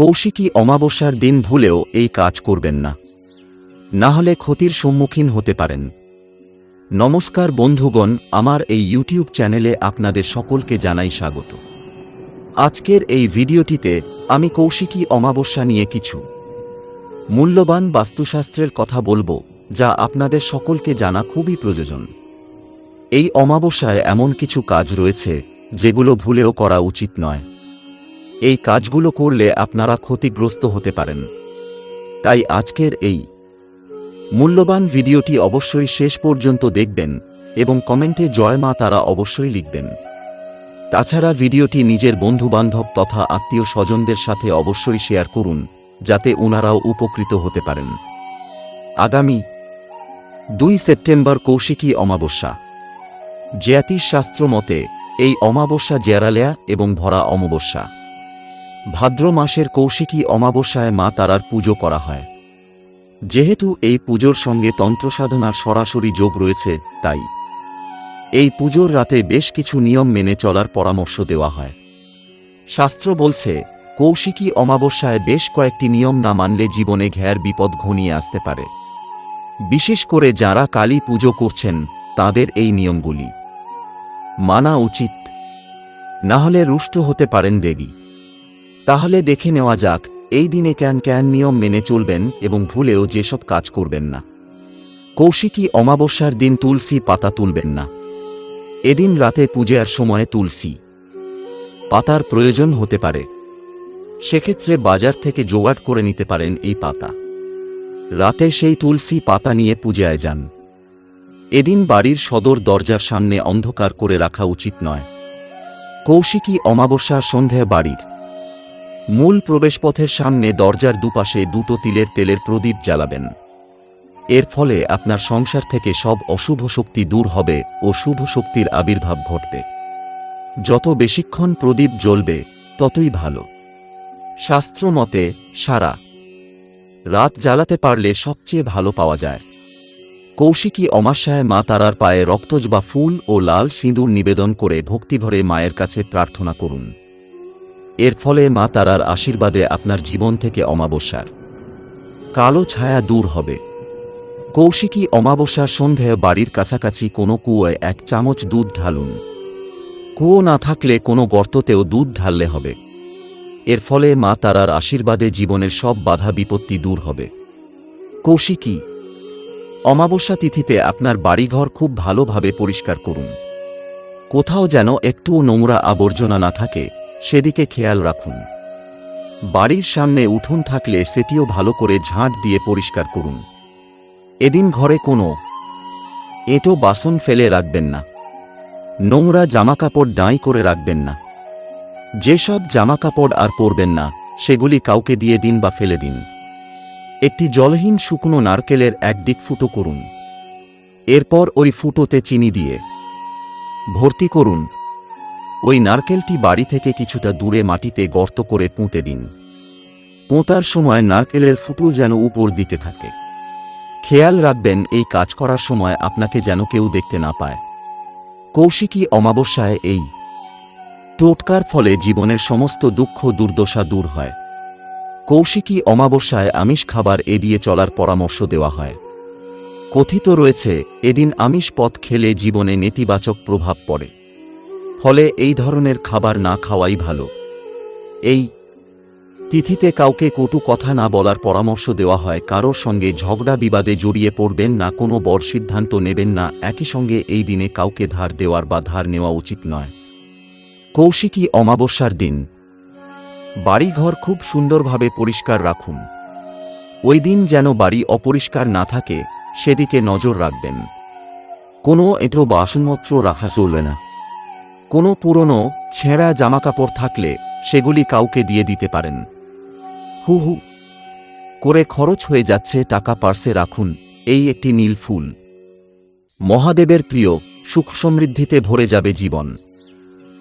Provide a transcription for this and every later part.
কৌশিকী অমাবস্যার দিন ভুলেও এই কাজ করবেন না। না হলে ক্ষতির সম্মুখীন হতে পারেন। নমস্কার বন্ধুগণ, আমার এই ইউটিউব চ্যানেলে আপনাদের সকলকে জানাই স্বাগত। আজকের এই ভিডিওটিতে আমি কৌশিকী অমাবস্যা নিয়ে কিছু মূল্যবান বাস্তুশাস্ত্রের কথা বলব, যা আপনাদের সকলকে জানা খুবই প্রয়োজন। এই অমাবস্যায় এমন কিছু কাজ রয়েছে, যেগুলো ভুলেও করা উচিত নয়। এই কাজগুলো করলে আপনারা ক্ষতিগ্রস্ত হতে পারেন। তাই আজকের এই মূল্যবান ভিডিওটি অবশ্যই শেষ পর্যন্ত দেখবেন এবং কমেন্টে জয় মা তারা অবশ্যই লিখবেন। তাছাড়া ভিডিওটি নিজের বন্ধুবান্ধব তথা আত্মীয় স্বজনদের সাথে অবশ্যই শেয়ার করুন, যাতে ওনারাও উপকৃত হতে পারেন। আগামী দুই সেপ্টেম্বর কৌশিকী অমাবস্যা। জ্যাতিষ শাস্ত্র মতে, এই অমাবস্যা জেরালেয়া এবং ভরা অমাবস্যা। ভাদ্র মাসের কৌশিকী অমাবস্যায় মা তারার পুজো করা হয়। যেহেতু এই পুজোর সঙ্গে তন্ত্রসাধনার সরাসরি যোগ রয়েছে, তাই এই পুজোর রাতে বেশ কিছু নিয়ম মেনে চলার পরামর্শ দেওয়া হয়। শাস্ত্র বলছে, কৌশিকী অমাবস্যায় বেশ কয়েকটি নিয়ম না মানলে জীবনে ঘ্যার বিপদ ঘনিয়ে আসতে পারে। বিশেষ করে যারা কালী পুজো করছেন, তাদের এই নিয়মগুলি। মানা উচিত। না হলে রুষ্ট হতে পারেন দেবী। তাহলে দেখে নেওয়া যাক, এই দিনে ক্যান ক্যান নিয়ম মেনে চলবেন এবং ভুলেও যেসব কাজ করবেন না। কৌশিকী অমাবস্যার দিন তুলসী পাতা তুলবেন না। এদিন রাতে পূজার সময়ে তুলসী পাতার প্রয়োজন হতে পারে। সেক্ষেত্রে বাজার থেকে জোগাড় করে নিতে পারেন এই পাতা। রাতে সেই তুলসী পাতা নিয়ে পূজায় যান। এদিন বাড়ির সদর দরজার সামনে অন্ধকার করে রাখা উচিত নয়। কৌশিকী অমাবস্যার সন্ধ্যায় বাড়ির মূল প্রবেশপথের সামনে দরজার দুপাশে দুটো তিলের তেলের প্রদীপ জ্বালাবেন। এর ফলে আপনার সংসার থেকে সব অশুভ শক্তি দূর হবে ও শুভ শক্তির আবির্ভাব ঘটবে। যত বেশিক্ষণ প্রদীপ জ্বলবে, ততই ভালো। শাস্ত্র মতে, সারা রাত জ্বালাতে পারলে সবচেয়ে ভালো পাওয়া যায়। কৌশিকী অমাশায় মা তারার পায়ে রক্তজ বা ফুল ও লাল সিঁদুর নিবেদন করে ভক্তিভরে মায়ের কাছে প্রার্থনা করুন। এর ফলে মা তারার আশীর্বাদে আপনার জীবন থেকে অমাবস্যার কালো ছায়া দূর হবে। কৌশিকী অমাবস্যার সন্ধ্যায় বাড়ির কাছাকাছি কোনো কুয়োয় এক চামচ দুধ ঢালুন। কুয়ো না থাকলে কোনো গর্ততেও দুধ ঢাললে হবে। এর ফলে মা তারার আশীর্বাদে জীবনের সব বাধা বিপত্তি দূর হবে। কৌশিকী, অমাবস্যা তিথিতে আপনার বাড়িঘর খুব ভালোভাবে পরিষ্কার করুন। কোথাও যেন একটুও নোংরা আবর্জনা না থাকে। সেদিকে খেয়াল রাখুন। বাড়ির সামনে উঠোন থাকলে সেটিও ভালো করে ঝাঁট দিয়ে পরিষ্কার করুন। এদিন ঘরে কোনো এঁটো বাসন ফেলে রাখবেন না। নোংরা জামাকাপড় ডাঁই করে রাখবেন না। যেসব জামাকাপড় আর পরবেন না, সেগুলি কাউকে দিয়ে দিন বা ফেলে দিন। একটি জলহীন শুকনো নারকেলের একদিক ফুটো করুন। এরপর ওই ফুটোতে চিনি দিয়ে ভর্তি করুন। ওই নারকেলটি বাড়ি থেকে কিছুটা দূরে মাটিতে গর্ত করে পুঁতে দিন। পোঁতার সময় নারকেলের ফুটো যেন উপর দিতে থাকে। খেয়াল রাখবেন, এই কাজ করার সময় আপনাকে যেন কেউ দেখতে না পায়। কৌশিকী অমাবস্যায় এই টোটকার ফলে জীবনের সমস্ত দুঃখ দুর্দশা দূর হয়। কৌশিকী অমাবস্যায় আমিষ খাবার এড়িয়ে চলার পরামর্শ দেওয়া হয়। কথিত রয়েছে, এদিন আমিষ পথ খেলে জীবনে নেতিবাচক প্রভাব পড়ে। ফলে এই ধরনের খাবার না খাওয়াই ভালো। এই তিথিতে কাউকে কটু কথা না বলার পরামর্শ দেওয়া হয়, কারোর সঙ্গে ঝগড়া বিবাদে জড়িয়ে পড়বেন না, কোনো বড় সিদ্ধান্ত নেবেন না, একই সঙ্গে এই দিনে কাউকে ধার দেওয়ার বা ধার নেওয়া উচিত নয়। কৌশিকী অমাবস্যার দিন। বাড়িঘর খুব সুন্দরভাবে পরিষ্কার রাখুন। ওই দিন যেন বাড়ি অপরিষ্কার না থাকে, সেদিকে নজর রাখবেন। কোনো এটো বাসনপত্র রাখা চলবে না। কোনো পুরনো, ছেঁড়া জামাকাপড় থাকলে সেগুলি কাউকে দিয়ে দিতে পারেন। হু হু। করে খরচ হয়ে যাচ্ছে টাকা পার্সে রাখুন, এই একটি নীল ফুল। মহাদেবের প্রিয়, সুখ সমৃদ্ধিতে ভরে যাবে জীবন।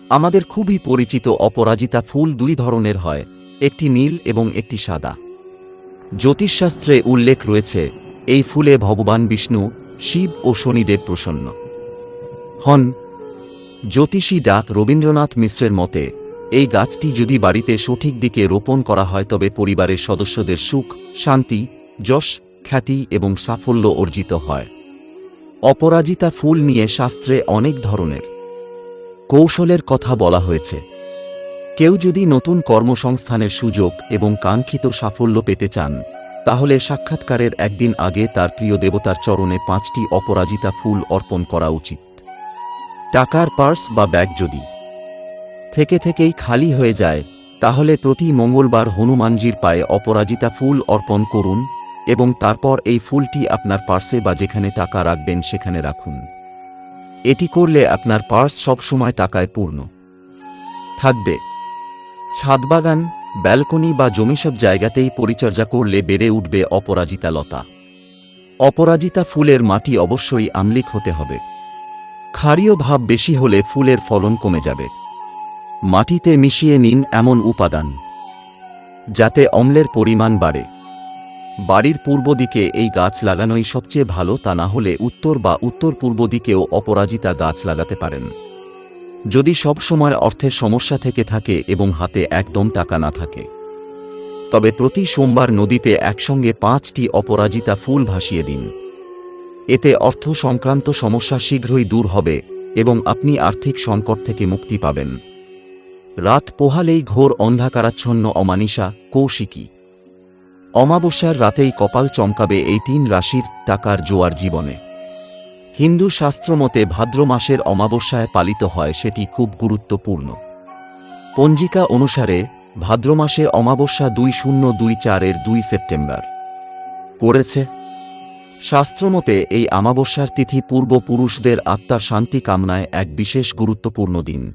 আমাদের খুবই পরিচিত অপরাজিতা ফুল দুই ধরনের হয়, একটি নীল এবং একটি সাদা। জ্যোতিষশাস্ত্রে উল্লেখ রয়েছে, এই ফুলে ভগবান বিষ্ণু, শিব ও শনিদেব প্রসন্ন। হন জ্যোতিষী ডাক রবীন্দ্রনাথ মিশ্রের মতে, এই গাছটি যদি বাড়িতে সঠিক দিকে রোপণ করা হয় তবে পরিবারের সদস্যদের সুখ, শান্তি, যশ, খ্যাতি এবং সাফল্য অর্জিত হয়। অপরাজিতা ফুল নিয়ে শাস্ত্রে অনেক ধরনের কৌশলের কথা বলা হয়েছে। কেউ যদি নতুন কর্মসংস্থানের সুযোগ এবং কাঙ্ক্ষিত সাফল্য পেতে চান, তাহলে সাক্ষাৎকারের একদিন আগে তার প্রিয় দেবতার চরণে পাঁচটি অপরাজিতা ফুল অর্পণ করা উচিত। টাকার পার্স বা ব্যাগ যদি থেকে থেকেই খালি হয়ে যায়, তাহলে প্রতি মঙ্গলবার হনুমানজির পায়ে অপরাজিতা ফুল অর্পণ করুন এবং তারপর এই ফুলটি আপনার পার্সে বা যেখানে টাকা রাখবেন সেখানে রাখুন। এটি করলে আপনার পার্স সবসময় টাকায় পূর্ণ। থাকবে। ছাদবাগান ব্যালকনি বা জমিসব জায়গাতেই পরিচর্যা করলে বেড়ে উঠবে অপরাজিতা লতা। অপরাজিতা ফুলের মাটি অবশ্যই আমলিক হতে হবে। ক্ষারীয় ভাব বেশি হলে ফুলের ফলন কমে যাবে। মাটিতে মিশিয়ে নিন এমন উপাদান, যাতে অম্লের পরিমাণ বাড়ে। বাড়ির পূর্ব দিকে এই গাছ লাগানোই সবচেয়ে ভালো, তা না হলে উত্তর বা উত্তর পূর্ব দিকেও অপরাজিতা গাছ লাগাতে পারেন। যদি সব সময় অর্থের সমস্যা থেকে থাকে এবং হাতে একদম টাকা না থাকে। তবে প্রতি সোমবার নদীতে একসঙ্গে পাঁচটি অপরাজিতা ফুল ভাসিয়ে দিন। এতে অর্থ সংক্রান্ত সমস্যা শীঘ্রই দূর হবে এবং আপনি আর্থিক সংকট থেকে মুক্তি পাবেন। রাত পোহালেই ঘোর অন্ধকারাচ্ছন্ন অমানিসা, কৌশিকী। অমাবস্যার রাতেই কপাল চমকাবে এই তিন রাশির টাকার জোয়ার জীবনে। হিন্দু শাস্ত্রমতে ভাদ্র মাসের অমাবস্যায় পালিত হয় সেটি খুব গুরুত্বপূর্ণ। পঞ্জিকা অনুসারে ভাদ্র মাসে অমাবস্যা দুই শূন্য দুই চারের দুই সেপ্টেম্বর। পড়েছে শাস্ত্রমতে, এই আমাবস্যার তিথি পূর্বপুরুষদের আত্মা শান্তি কামনায় এক বিশেষ গুরুত্বপূর্ণ দিন।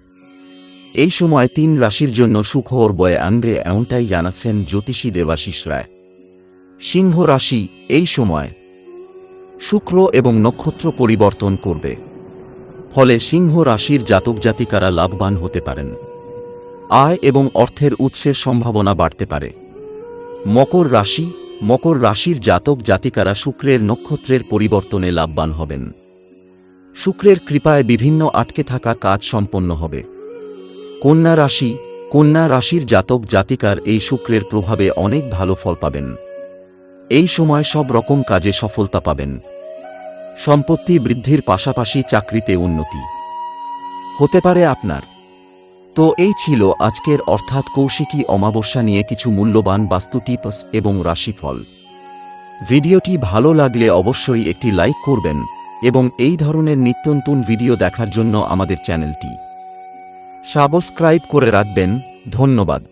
এই সময় তিন রাশির জন্য সুখবর বয়ে আনবে এমনটাই জানাচ্ছেন জ্যোতিষী দেবাশিস রায়। সিংহ রাশি, এই সময় শুক্র এবং নক্ষত্র পরিবর্তন করবে। ফলে সিংহ রাশির জাতক জাতিকারা লাভবান হতে পারেন। আয় এবং অর্থের উৎসের সম্ভাবনা বাড়তে পারে। মকর রাশি মকর রাশির জাতক জাতিকারা শুক্রের নক্ষত্রের পরিবর্তনে লাভবান হবেন। শুক্রের কৃপায় বিভিন্ন আটকে থাকা কাজ সম্পন্ন হবে। কন্যা রাশি, কন্যা রাশির জাতক জাতিকার এই শুক্রের প্রভাবে অনেক ভালো ফল পাবেন। এই সময় সব রকম কাজে সফলতা পাবেন। সম্পত্তি বৃদ্ধির পাশাপাশি চাকরিতে উন্নতি। হতে পারে আপনার তো এই ছিল আজকের অর্থাৎ কৌশিকী অমাবস্যা নিয়ে কিছু মূল্যবান বাস্তু টিপস এবং রাশিফল। ভিডিওটি ভালো লাগলে অবশ্যই একটি লাইক করবেন এবং এই ধরনের নিত্য নতুন ভিডিও দেখার জন্য আমাদের চ্যানেলটি। সাবস্ক্রাইব করে রাখবেন, ধন্যবাদ।